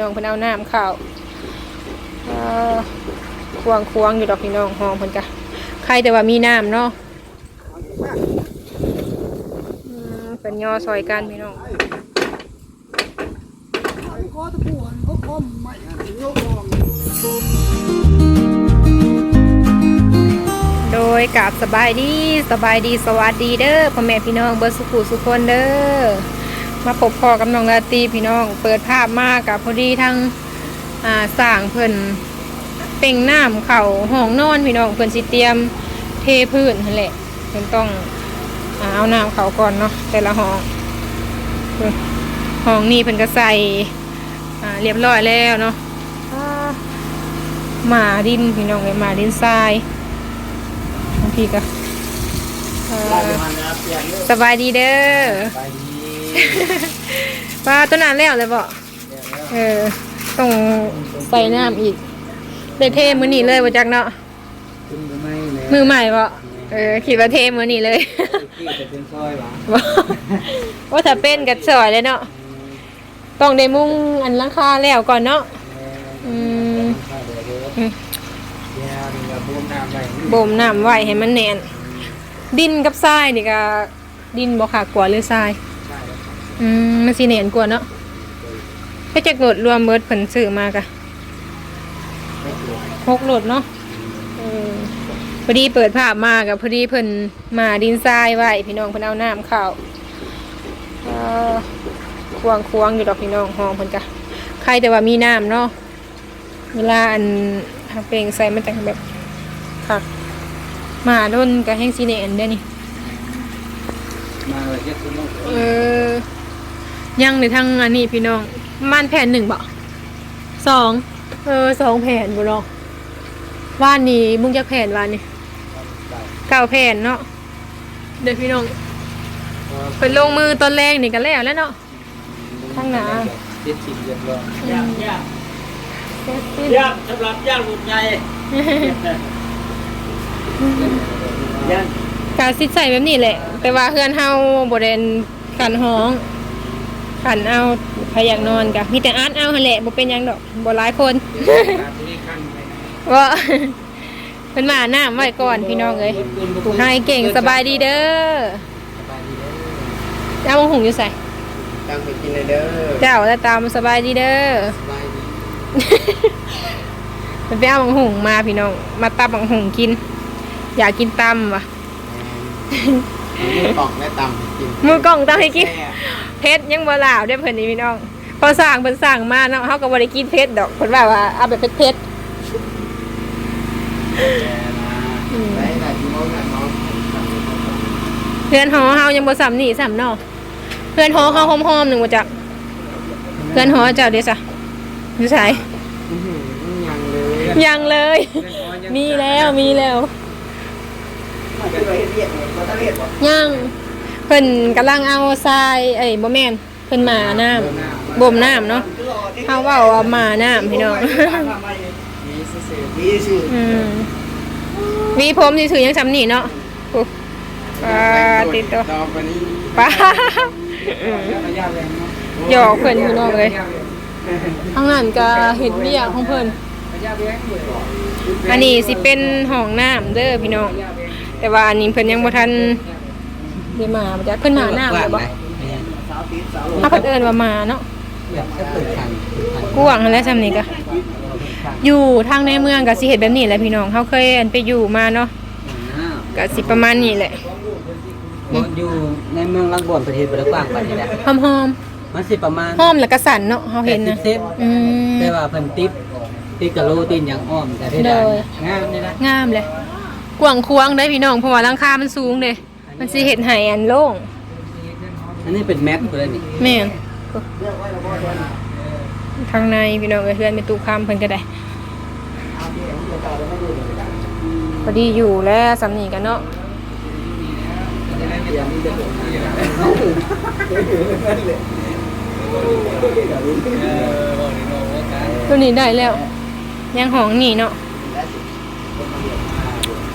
น้องเพิ่นเอาน้ำข้าวควงควงอยู่ดอกพี่น้องห้องเพิ่นกะใครแต่ว่ามีน้ำเนาะเป็นย่อซอยกันพี่น้องขอตะปูนเขาคมไม่โยกลองโดยกับสบายดีสบายดีสวัสดีเด้อพ่อแม่พี่น้องเบิร์สุขุสุขคนเด้อ มาพบพ่อกับน้องราตรีพี่น้อง เปิดภาพมากับพอดีทั้งอ่าสร้างเพิ่นเป่งน้ำเข่าห้องนอนพี่น้องเพิ่นสิเตรียมเทพื้นนั่นแหละเพิ่นต้องอ่าเอาน้ำเขาก่อนเนาะแต่ละห้องเพิ่นห้องนี้เพิ่นก็ใส่อ่าเรียบร้อยแล้วเนาะอ่าหมาดินพี่น้องเลยหมาดินทรายบางทีก็เอ่อได้มันนะเปลี่ยนเลยสบายดีเด้อ ไปดีปลาตัวนั้นแล้วเลยบ่เออต้องใส่น้ำอีกได้เทมือนี่เลยบ่จักเนาะขึ้นหรือไม่เลยมือใหม่บ่เออคิดว่าเทมือนี่เลยที่จะเป็นซอยหรอบ่ว่าถ้าเป็นกัดสอยเลยเนาะต้องได้มุ้งอันหลังคาแล้วก่อนเนาะอืมอืมเดี๋ยวนี่ก็บูมน้ำไปบ่มน้ำไว้ให้มันแน่นดินกับทรายนี่ก็ดินบ่ขากว่าหรือทรายได้แล้ว อืมมันสิแน่นกว่าเนาะก็จะกดรวมเบิดเพิ่นซื้อมากะไม่ถูกหกโหลดเนาะเออพอดีเปิดภาพมากับพอดีเพิ่นมาดินทรายไว้พี่น้องเพิ่นเอาน้ำเข้าเอ่อควงควงอยู่ดอกพี่น้องห้องเพิ่นกะใครแต่ว่ามีน้ำเนาะเวลาอันทาเปลงใส่มันจะแบบคักมาด้นกะแห้งซีเนอันได้อนี่มาเลยเจ็ดสิบโมงเออ ยังในทางอันนี้พี่น้องม่านแผ่นหนึ่งบ่สองเออสองแผ่นบุรอว่านนี้มุงจะแผ่นว่านนี้เก้าแผ่นเนาะเดี๋ยวพี่น้องเป็นลงมือตอนแรกนี่กันแล้วแล้วเนาะข้างหน้าเจ็ดสิบเรียบร้อยย่างย่างเสร็จสิ้นย่างสำหรับย่างลูกใหญ่ย่างการซิดใส่แบบนี้แหละ แต่ว่าเพื่อนเฮาบเดนขันห้อง ขันเอาใครอยากนอนกะมีแต่อาร์ตเอาหั่นแหละบ่เป็นหยังดอกบ่หลายคนการที่ขั้นไปนะว่าเป็นมาหน้าไว้ก่อนพี่น้องเลยนายเก่งสบายดีเด้อสบายดีเด้อเจ้ามงหุงอยู่ใส่ตั้งไปกินเลยเด้อเจ้าแล้วตามสบายดีเด้อสบายดีมันไปเอาบังหุงมาพี่น้อง มาตับบังหุงกิน อยากกินตำว่ะ มีกล่องและตำกินมือกล้องตำให้กิน เพชรยังบ่ลาวได้อเพิ่นนี่พี่น้อง พอสั่งเพิ่นสั่งมาเนาะเฮาก็บ่ได้กินเพชรดอกเพิ่นว่าว่าเอาแบบเผ็ดได้ได้ที่มองกันเนาะๆเพื่อนหอเฮายังบ่ซ้ำนี่ซ้ำเนาะเพื่อนหอเฮาหอมๆหนึงบ่จักเพื่อนหอเจ้าเด้อซะอยู่ไสอื้อหือยังเลย ยังเลย มีแล้วมีแล้ว มันจะไปเรียกเลยมันจะเรียกว่ายังเพิ่นกำลังเอาทรายเอ้ยบ่แม่นเพิ่นมาน้ำบ่มน้ำเนาะเฮาเว้าว่ามาน้ำพี่น้องมีซื่อๆมีซื่ออืมวีผมสิถือยังซำนี่เนาะโอ้ปาติดตัวต่อไปนี้ป้าอืมระยะแรงเนาะหยอกเพิ่นพี่น้องเลยทางนั้นก็เห็นเวียกของเพิ่นระยะแรงเลยเหรออันนี้สิเป็นห้องน้ำเด้อพี่น้อง แต่ว่าอันนี้เพิ่นยังบ่ทันได้มาบ่จักเพิ่นมาน้ำเลยบ่สาวตีสาวถ้าเพิ่นเอิ้นว่ามาเนาะแบบจะเปิดคันกวางนั่นแหล้วซำนี้ก็อยู่ทางในเมืองก็สิเฮ็ดแบบนี้แหละพี่น้องเฮาเคยอันไปอยู่มาเนาะก็สิประมาณนี้แหละอยู่ในเมืองลังบ่อนประเทศบริกว้างไปนี่แหละหอมมันสิประมาณๆหอมแล้วก็สั่นเนาะเฮาเห็นนะ80เซนอืมแต่ว่าเพิ่นติดติดกะโลตินอย่างอ้อมแต่ได้ได้เลยงามนี่นะงามเลย กว้างควางได้พี่น้องเพราะว่าหลังคามันสูงเด้มันสิเฮ็ดให้อันโล่งอันนี้เป็นแมทกูเลยนี่แม่นทางในพี่น้องเอ้ยเพื่อนเป็นตู้คำเพิ่นก็ได้พอดีอยู่แล้วสำนีกันเนาะตัวนี้ได้แล้ว ยังหองนี่เนาะ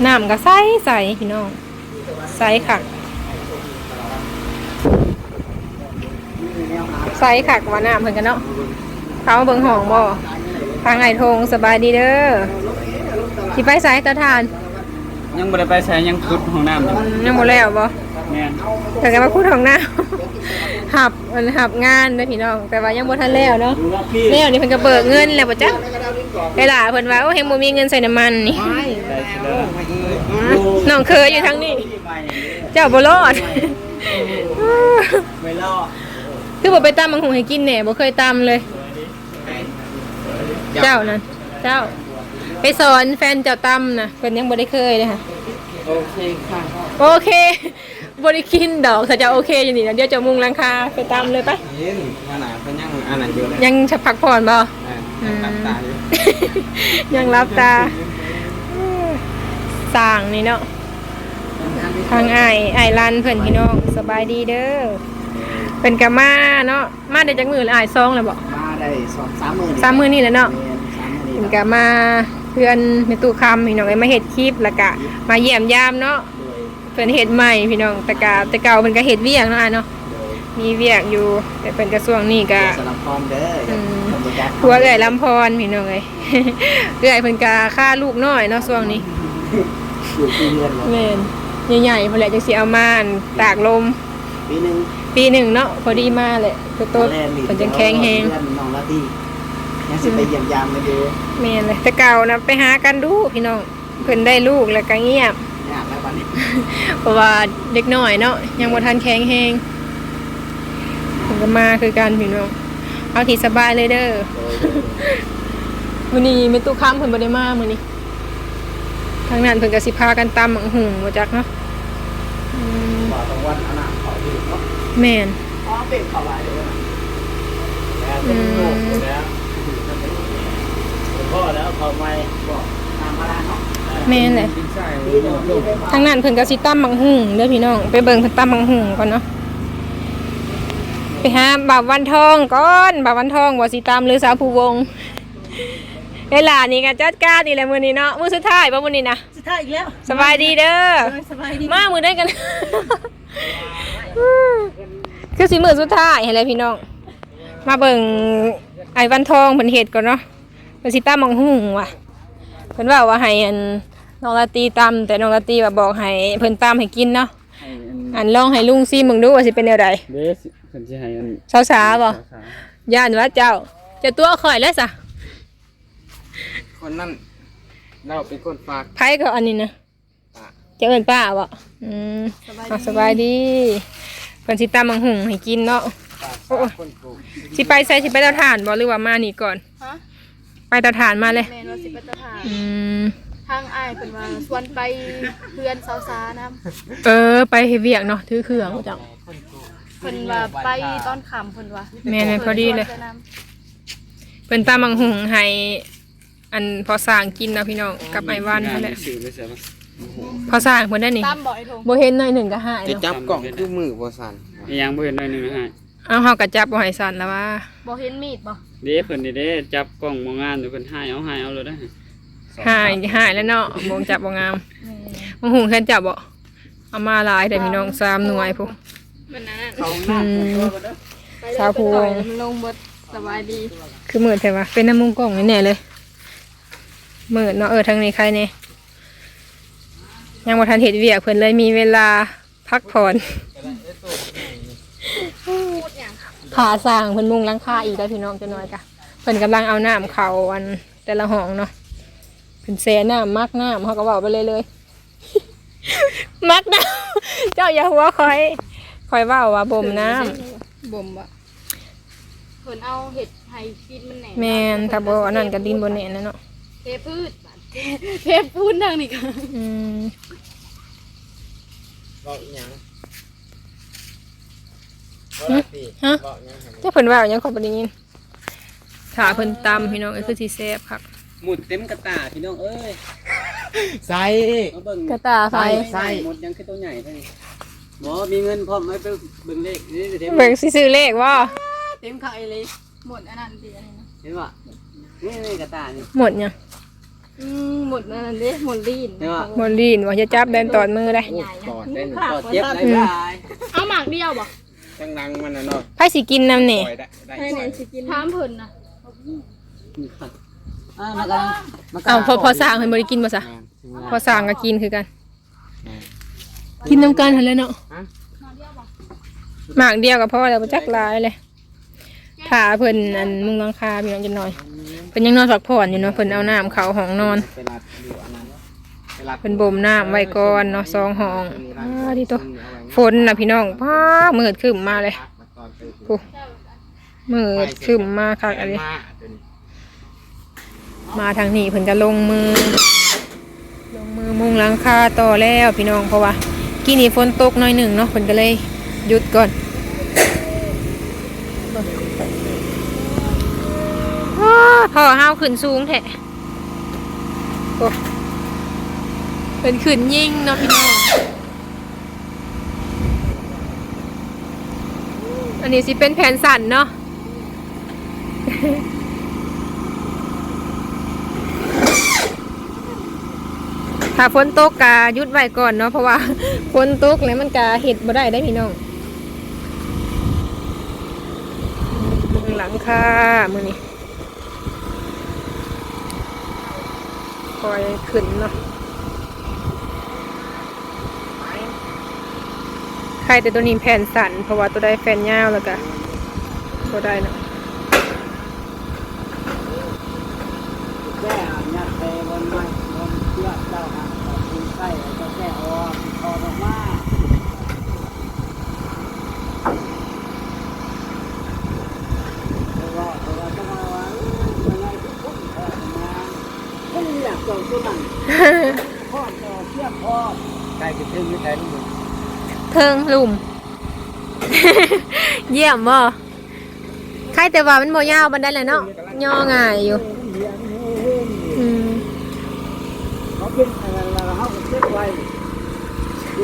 น้ำก็ใสใสพี่น้องใสคักใสคักว่าน้ำเพิ่นกันเนาะไผเขาเบิ่งห้องบ่ทางไอ้ทงสบายดีเด้อสิไปสายตะทาน ยังบ่ได้ไปใช้ยังขุดห้องน้ำอยู่อืมยังบ่แล้วบ่ แม่นแต่ก็มาพูดของหน้า หับมันหับงานเด้อพี่น้อง แต่ว่ายังบ่ทันแล้วเนาะดูว่าพี่แล้วนี่เพิ่นก็เบิกเงินแล้วบ่จ๊ะเวลาเพิ่นว่าโอ้เฮงบ่มีเงินใส่น้ำมันนี่ ได้สิเด้อน้องเคยอยู่ทางนี้เจ้าบ่รอด ไม่รอดคือบ่ไปตำมังหุงให้กินแหน่บ่เคยตำเลย เจ้านั่นเจ้า ไปสอนแฟนเจ้าตำน่ะเพิ่นยังบ่ได้เคยเลยค่ะ โอเคค่ะ โอเค บ่ได้กินดอกถ้าจะโอเคอยู่นี่นะเดี๋ยวจะมุงหลังคาไปตำเลยไปเห็นขนาดเพิ่นยังอันนั้นอยู่เลยยังจะพักผ่อนบ่อ่าตัดตาอยู่ยังรับตาสร้างนี่เนาะทางไอ้ไอ้ายรันเพิ่นพี่น้องสบายดีเด้อเป็นกะมาเนาะมาได้จักมือละอ้ายซองแล้วบ่มาได้สองสามหมื่นสามมื้อนี่แหละเนาะสามหมื่นเป็นกะมาเพื่อนในตู้คำพี่น้องเอ้ยมาเฮ็ดคลิปแล้วก็มาเยี่ยมยามเนาะเพิ่นเฮ็ดใหม่พี่น้องแต่กะแต่เก่าเพิ่นก็เฮ็ดเวียกเนาะอ้ายเนาะมีเวียกอยู่แต่เพิ่นกระทรวงนี้ก็ สลับพร้อมเด้ออืมทำประจักษ์ผัวเอื้อยลำพรพี่น้องเอ้ย เอื้อยเพิ่นก็ฆ่าลูกน้อยเนาะช่วงนี้อยู่ที่เรือนเลยแม่นใหญ่ๆพอแหละจังสิเอามาอั่นตากลม ปีหนึ่งปีหนึ่งเนาะพอดีมาแหละตัวโตแลนด์ลีกเพิ่นจังแข็งแฮงเพื่อนน้องละที่ยังสิไปเยี่ยมยามมาดูแม่นเลยแต่เก่านะไปหากันดูพี่น้องเพิ่นได้ลูกแล้วก็เงียบ เพราะว่าเด็กน้อยเนาะยังบ่ทันแข็งแฮงเพิ่นก็มาคือกันพี่น้องเอาที่สบายเลยเด้อมื้อนี้แม่ตู้ค้ำเพิ่นบ่ได้มามื้อนี้ทางนั้นเพิ่นก็สิพากันตำบักหุ่งบ่จักเนาะอืมว่าตรงวันอนาคตอยู่เนาะแม่นอ๋อเป็นเขาหลายเดือนนะอืมแล้วพ่อแล้วเขาไม่บอกตามมาแล้วเนาะ แม่นเลยดินใส่ปีหนึ่งปีหนึ่งทางนั้นเพิ่นก็สิตำบักหุ่งเด้อพี่น้อง ไปเบิ่งเพิ่นตำบักหุ่งก่อนเนาะ ไปหาบ่าววันทองก่อนบ่าววันทองว่าสิตำหรือสาวผู้วง เวลานี่ก็จัดการนี่แหละมื้อนี้เนาะ มื้อสุดท้ายบ่มื้อนี้นะ สุดท้ายอีกแล้วสบายดีเด้อ สบายดีมามื้อได้กัน คือสิมื้อสุดท้ายให้เลยพี่น้อง มาเบิ่งไอ้วันทองเพิ่นเฮ็ดก่อนเนาะเพิ่นสิตำบักหุ่งว่ะเพิ่นว่าว่าให้อัน น้องลาตรีตำแต่น้องลาตรีว่าบอกให้เพิ่นตำให้กินเนาะให้อันอันลองให้ลุงซิมึงดูว่าสิเป็นแนวใดเดสเพิ่นสิให้อันสาวสาบ่สาวย่านว่าเจ้าเจะตัวข่อยแล้วซะคนนั่นเราเป็นคนฝาก ไผก็อันนี้นะป้า เจะเอิ้นป้าบ่อืมอะสบายดีเพิ่นสิตำบักหุ่งให้กินเนาะโอ้ยคนปลูกสิไปใส่สิไปเตาถ่านบ่หรือว่ามานี่ก่อน ฮะไปเตาถ่านมาเลย แมนว่าสิเป็นตะถานอืม ทางอ้ายเพิ่นว่าชวนไปเพื่อนสาวสานะเออ ไปเฮ็ดเวียกเนาะถือเครื่องจัง เพิ่นว่าไปตอนค่ำเพิ่นว่าแม่นๆพอดีเลย พิ่นชวนไปนเพิ่นตำบักหุ่งให้อันพอสร้างกินเนาะพี่น้องกับไอ้วันนั่นแหละสื่อไปเสียบ่พอสร้างเพิ่นได้นี่ำตามบ่ไอ้ทงบ่เห็นหน่อยหนึ่งก็หายจะเนาะจับกล่องคือมือบ่สั่นอีหยังบ่เห็นหน่อยหนึงนะฮะเอาเฮากระจับบ่ให้สั่นแล้วว่าบ่เห็นมีดบ่เด้เพิ่นนี่เด้จับกล้องบ่งานเดี๋ยวเพิ่นให้เอาให้เอาเลยได้อ หายหายแล้วเนาะบ่งจับบ่งามบ่หุงแค่นจับบ่เอามาหลายแต่พี่น้องสามหน่วยพุมันนั้นเขาหน้าผมตัวก็ได้สาวภูวงมันลงบ่สบายดี คือมืดแต่ว่าเป็นน้ำมุงกล้องแน่ๆเลยมืดเนาะเออทางนี้ใครเนี่ยยังบ่ทันเฮ็ดเวียกเพิ่นเลยมีเวลาพักผ่อนผาสร้างเพิ่นมุงหลังคาอีกแล้วพี่น้องจะน้อยกะเพิ่นกำลังเอาน้ำเข้าอันแต่ละห้องเนาะ เพิ่นแซ่น้ำมักน้ำเขาก็เว้าไปเลยเลยมักน้ำเจ้าอย่าหัวคอยคอยว้าว่าบ่มน้ำบ่มบ่เพิ่นเอาเห็ดให้กินมันแหน่แมนถ้าบ่อันนั้นก็ดินบ่แน่นนะเนาะเทพืชเทพืชทางนี้ก็อืมบอกอีหยังฮะอี๋ห้เจ้าเพิ่นว่าหยังขอบ่ได้ยินถ้าเพิ่นตำพี่น้องก็คือสิแซ่บครับ หมุดเต็มกระตาพี่น้องเอ้ยใส่ มาเบิ่งกระตาไฟใส่ หมดยังคือตัวใหญ่เท่านี้บ่มีเงินพร้อมไหมไปเบิ่งเลขนี่เต็มเบิ่งสิซื้อเลขบ่เต็มไข่เลยหมดอันนั้นดิอันนี้นะเห็นป่ะนี่นี่กระตานี่ หมดยังอืมหมดอันนั้นเด้หมดลีนเห็นป่ะหมดลีนว่าจะจับแดนตอดมือได้โอ้กอดได้หนึ่งก็เจ็บได้หลายเอาหมากเดียวบ่จังนังมันน่ะเนาะไผสิกินนำนี่ปล่อยได้ได้ให้ปล่แน่อยสิกินถามเพิ่นนะ อ่ามันก็มันก็เอาพอพอสร้างให้บ่ได้กินบ่ซะแม่นถึงพอสร้างก็กินคือกัน แม่นกินน้ำกันหั่นแหล้วเนาะฮะหมากเดียวก็พอแล้วบ่จักหลายเลยถ้าเพิ่นอันมุงหลังคาพี่น้องจังหน่อยเพิ่นยังนอนพักผ่อนอยู่เนาะเพิ่นเอาน้ำเข้าห้องนอนไปรัดอยู่อันนั้นไปรัดเป็นบ่มน้ำไว้ก่อนเนาะสองห้องอ้าดีตัวฝนนะพี่น้องพ้ามืดขึ้นมาเลยมาตอนไปโอ้ มืดขึ้นมาคักอะไรมาเป็น มาทางนี้เพิ่นก็ลงมือ ลงมือมุงหลังคาต่อแล้วพี่น้องเพราะว่ากี้นี้ฝนตกหน่อยหนึ่งเนาะเพิ่นก็เลยหยุดก่อนว้าพ่อห้าวขึ้นสูงแท้โอ้เป็นขึ้นยิ่งเนาะพี่น้อง อันนี้สิเป็นแผนสั่นเนาะ ถ้าฝนตกกายุดไว้ก่อนเนาะเพราะว่าฝนตกแล้วมันกาเห็ดบ่ได้ได้พี่น้องหลังคามือนี้คอยขึ้นเนาะใครแต่ตัวนี้แผ่นสั่นเพราะว่าตัวได้แฟนยาวแล้วก็บ่ได้เนาะ แก้ยัดไปบนไม้บนเชือกเจ้าหางกินไส้แล้วก็แก้ออกออกออกมาแล้วก็แล้วก็จะมาว่ายังไงทุกคนเออมา ไม่อยากส่งตัวนั้นพ่อเจ้าเชือกพ่อใครจะถึงไม่ใช่ลูกเทิงลุ่ม เยี่ยมบ่ใครแต่ว่ามันบ่ยาวบันไดแหละเนาะย่อง่ายอยู่อืมเขาเป็นอะไรแล้วเขาก็เช็คไว้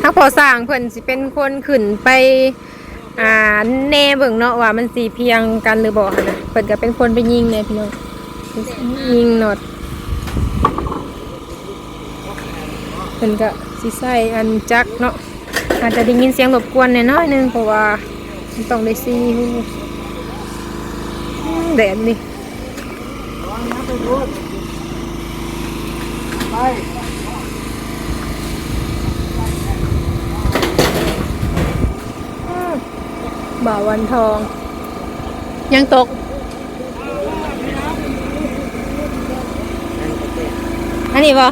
ถ้าพอสร้างเพิ่นสิเป็นคนขึ้นไปอ่าแน่เบิ่งเนาะว่ามันสีเพียงกันหรือบ่หั่นนะเพิ่นก็เป็นคนไปยิงแน่พี่น้องยิงน็อต เพิ่นก็สิใส่อันจักเนาะอาจจะได้ยินเสียงรบกวนแน่น้อยหนึงเพราะว่าต้องได้ซีหูแดดนี่ไปบ่าววันทอง ยังตก อันนี้บ่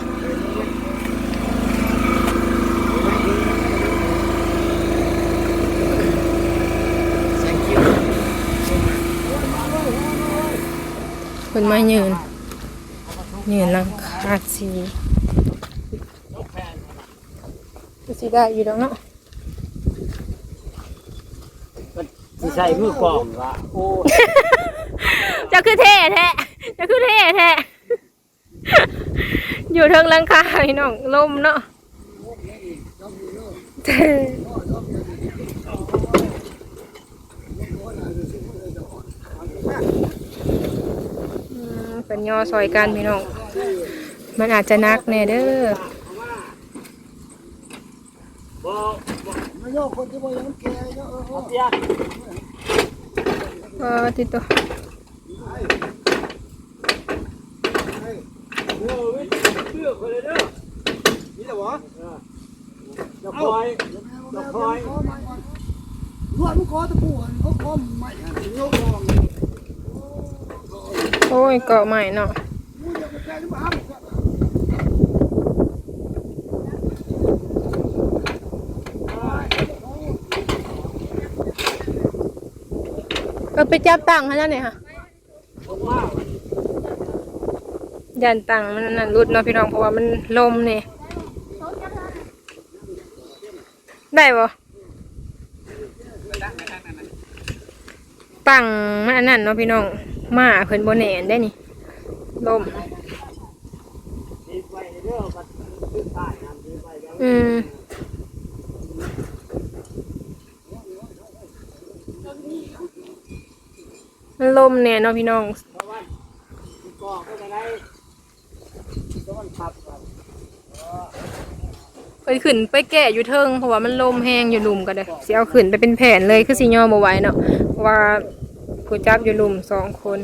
ซงคิว เพิ่นมายืนยืนหลังคาสีก็สิได้อยู่ดอกเนาะสิใส่มือกล่องละโอ้เจะคือเท่แท้เจะคือเท่แท้อยู่เทิงหลังคาพี่น้องลมเนาะอื มเป็นย่อซอยกันพี่น้อง มันอาจจะนักแน่เด้อไม่โยคนที่บ่ยังแก่เอะเออเสียเออติดตัวเชื่อคนเลยเด้อนี่แหละวะจะคอยจะคอยรวดมันคอตะปูอันเขาคอใหม่ยกลอ โอ้ยเกาะใหม่เนาะเออไปจับตังค์ให้นั่นเนี่ยค่ะยันตังค์มันนั่นรุดเนาะพี่น้องเพราะว่ามันลมนี่ได้บ่ตังค์มันอันนั้นเนาะพี่น้อง มาเพิ่นบ่แน่นได้นี่ลมอืมมันลมเนี่ยเนาะพี่น้องเพราะว่าก่อก็จะได้ก็มันขับครับไปขึ้นไปแก่อยู่เทิงเพราะว่ามันลมแห้งอยู่หลุมกันเลยเสิเอาขึ้นไปเป็นแผ่นเลยคือสิย่อมาไว้เนาะว่า ผู้จับอยู่หลุมสองคน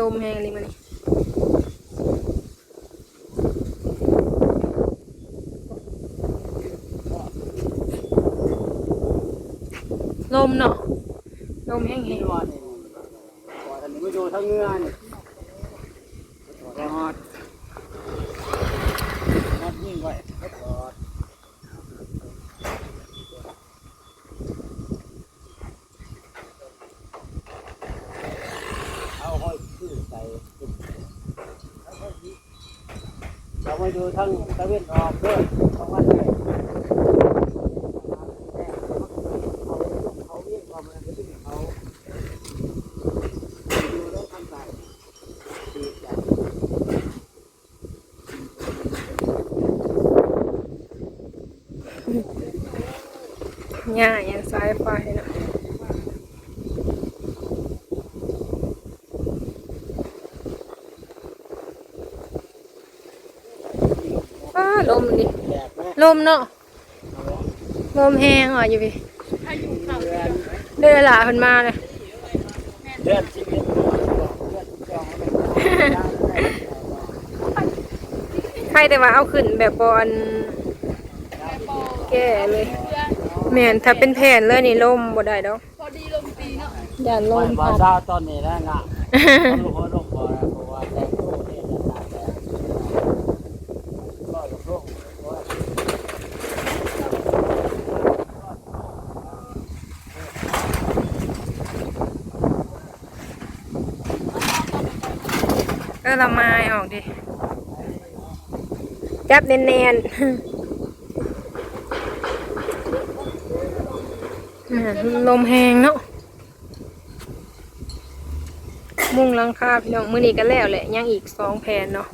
ลมแหงเลยมันยลมเนาะลมแห้งๆวันนี้มาดูทั้งเงื่อน ใส่เราไปดูทั้งตะเวนออกด้วยทั้งวันเลยเขาเรียกว่ามันจะเป็นเขา ดูแล้วทำใจดีใจ ง่ายอย่างสายไฟเนาะอ้าลมดิ แดกไห มลมเนาะลมแห้งอะอยู่พี่ถ้าอยู่เขาเดือนเดือนหลาเพิ่นมาเลยเดือนชีวิตเดือนจองอะไรใครแต่ว่าเอาขึ้นแบบบอลบอแก่เลยเพื่อนแม่นถ้าเป็นแผ่นเลยนี่ลมบ่ได้ดอกพอดีลมตีเนาะย่านลไม่มภาพัดษาตอนนี้นะงะต้องรู้ว่าลงบ่อนะเพราะว่าแต่งตัวเนี่ยจะตายแต่ก็กับลูกเพราะว่า ก็ละไม้ออกดิ จับแน่นๆแม่นลมแหงเนาะ มุงหลังคาพี่น้อง มื้อนี้ก็แล้วแหละ ยังอีกสองแผ่นเนาะ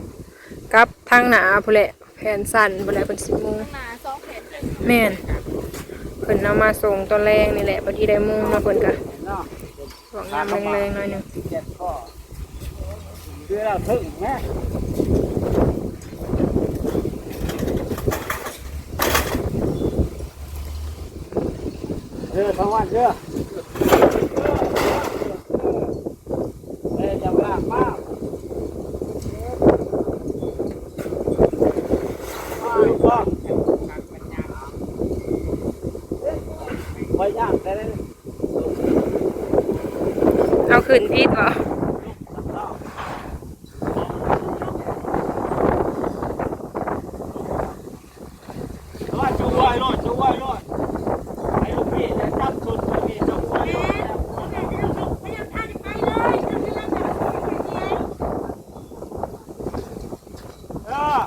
กับทางหนาพุ่นแหละ แผ่นสั่นพุ่นแหละเป็นสิบมุงข้างหน้าสองแขนเป็นแม่นเพิ่นเอามาส่งตอนแรงนี่แหละพอดีได้มุงมาเพิ่นก็เนาะหวังยามแรงๆหน่อยหนึงเจ็ดข้อ คือเราถึงไหมเรือทั้งวันเรือเรือจะลากมากดูบ้างไปย่างแต่นั้นเอาขึ้นพิษบ่ว่าจะไหวรอดจะไหวรอดไอ้ลูกพี่จะจับชนจะมีจะไหวรอดเออ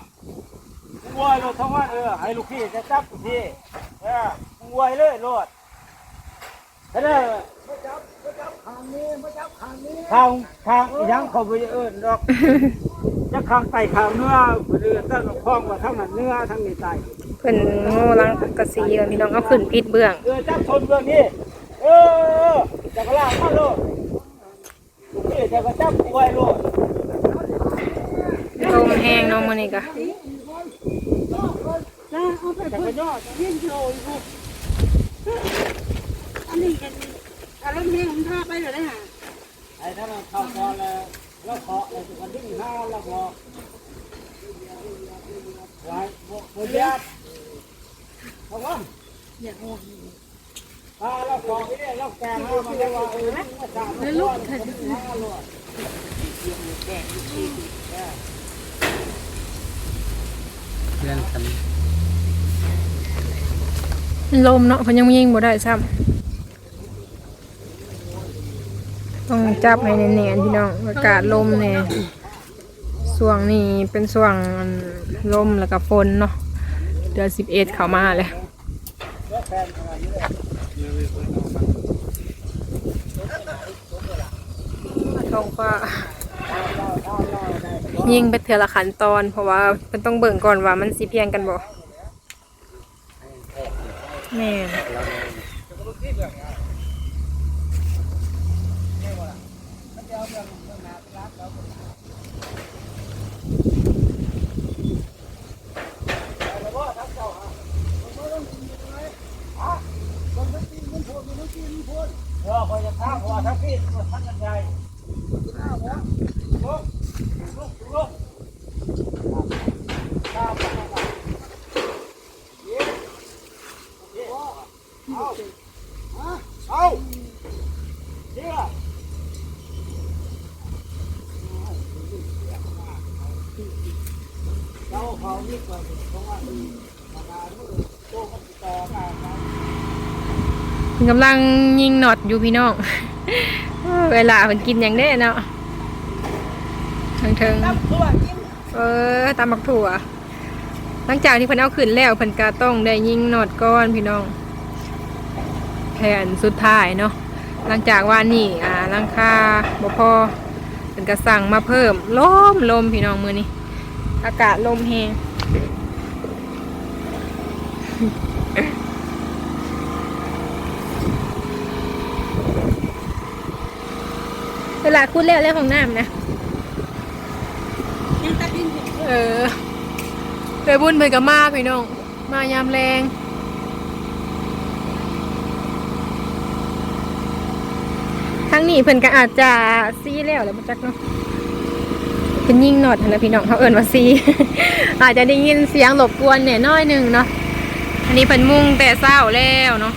มึงไหวรอดทั้งวันเออไอ้ลูกพี่จะจับพี่เออมึงไหวเลยรอดเฮ้ย ทางนี้มาจับทางนี้ ทางทางอีหยัง เขาไปเอิ้นดอกจะข้างไตข้างเนื้อเรือตั้งคล้องว่าทั้งนั้นเนื้อทั้งนี้ไตเพิ่นโง่หลังกระสีกันพี่น้องเอาขึ้นพิษเบื้องเออจับชนเรื่องนี้เออจะกระลากมาโลดลูกพี่จะกระจับไว้โลดลมแห้งเนาะมื้อนี้ก็จะกระยอดอันนี้กันอารมณ์เพลงของท่าไปเลยนะไอ้ถ้าเราเข้าพอแล้วแล้ว เคาะเราจะกันดิ้งห้าแล้วพอไว้โมเดียบเพราะว่าถ้าเราเคาะไปเนี่ยเราแกงห้ามันจะว่าเออมาสามแล้วลูกห้าโลดเพื่อนกันลมเนาะเพิ่นยังยิงบ่ได้ซ้ำ ต้องจับให้แน่นๆพี่น้องอากาศลมแน่ช่วงนี้เป็นช่วงลมแล้วก็ฝนเนาะเดือน11เข้ามาแล้วท้องฟ้ายิงไปเถื่อละขั้นตอน เพราะว่ามันต้องเบิ่งก่อนว่ามันสิเพียงกันบ่แม่น เออคอยจะท้าเพราะว่าถ้าพี่มันทันกันใหญ่ เอาเชื่อ เราเขานี่ก่อนเพราะว่ามีมาดามือโตก็ติดต่อกันนะ เพิ่น กำลังยิงน็อตอยู่พี่น้อง เวลาเพิ่นกินอย่างแน่เนาะทิงเทิงๆเออตามบักถั่ว หลังจากที่เพิ่นเอาขึ้นแล้วเพิ่นก็ต้องได้ยิงน็อตก้อนพี่น้อง แผนสุดท้ายเนาะ หลังจากว่านี่อ่าลังคาบ่พอเพิ่นก็สั่งมาเพิ่มลมลมพี่น้องมือนี้ อากาศลมแฮง เวลาคุดแล้วแล้วของน้ำนะเออไปบุญเพิ่นก็มาพี่น้อง มายามแรงทั้งนี้เพิ่นก็อาจจะซีแล้วแหล้วบ่จักเนาะเป็นยิ่งหนอดหั่นนะพี่น้องเขาเอิ้นว่าซี อาจจะได้ยินเสียงรบกวนเนี่ยน้อยหนึงเนาะอันนี้เพิ่นมุ่งแต่เช้าแล้วเนาะ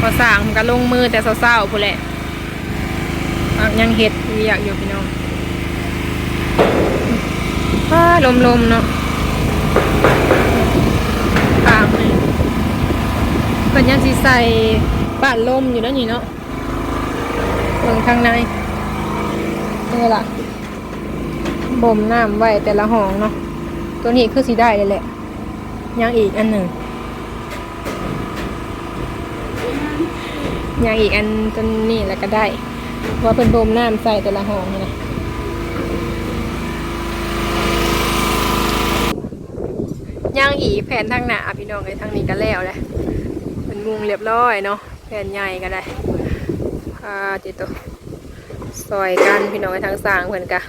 พอสร้างมันก็ลงมือแต่เช้าๆพุ่นแหละอะ ยังเฮ็ดเวียกอยู่พี่น้องฟ้าลมๆเนาะตามเลยเพิ่นยังสิใส่บานลมอยู่แล้วนี่เนาะเบิ่งข้างในนี่ล่ะบ่มน้ำไว้แต่ละห้องเนาะตัวนี้คือสีได้เลยแหละยังอีกอันหนึ่งยังอีกอันตัวนี้แล้วก็ได้ ว่าเป็นบมน้ำใส่แต่ละห้องนี่นะยังอีแผ่นทางหน้าพี่น้องไอ้ทางนี้ก็แล้วแหละเป็นมุงเรียบร้อยเนาะแผ่นใหญ่ก็ได้อ่าจิตตัวซอยกันพี่น้องไอ้ทางสร้างเพิ่นกะ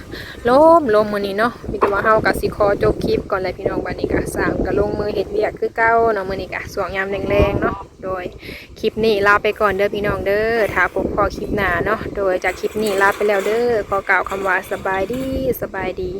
ล้มลมมือนี้เนาะ แต่ว่าเฮากะสิขอจบคลิปก่อนเลยพี่น้องบัดนี้กะสามกะลงมือเฮ็ดเวียกคือเก้าเนาะมื้อนี้กะสวงยามแรงๆเนาะโดยคลิปนี้ลาไปก่อนเด้อพี่น้องเด้อถ้าพบพอคลิปหน้าเนาะโดยจากคลิปนี้ลาไปแล้วเด้อขอกล่าวคำว่าสบายดีสบายดี